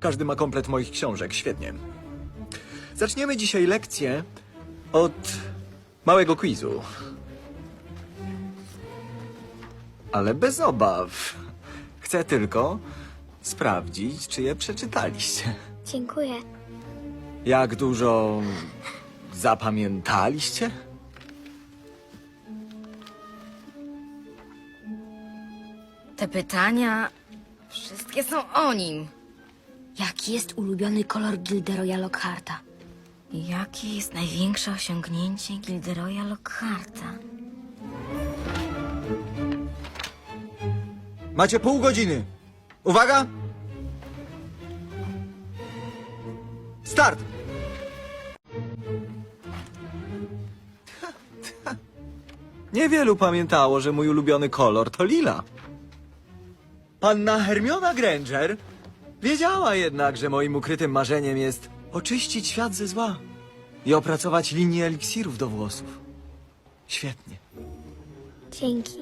Każdy ma komplet moich książek, świetnie. Zaczniemy dzisiaj lekcję od małego quizu. Ale bez obaw. Chcę tylko sprawdzić, czy je przeczytaliście. Dziękuję. Jak dużo zapamiętaliście? Te pytania wszystkie są o nim. Jaki jest ulubiony kolor Gilderoya Lockharta? Jakie jest największe osiągnięcie Gilderoya Lockharta? Macie pół godziny. Uwaga! Start! Niewielu pamiętało, że mój ulubiony kolor to lila. Panna Hermiona Granger wiedziała jednak, że moim ukrytym marzeniem jest oczyścić świat ze zła i opracować linię eliksirów do włosów. Świetnie. Dzięki.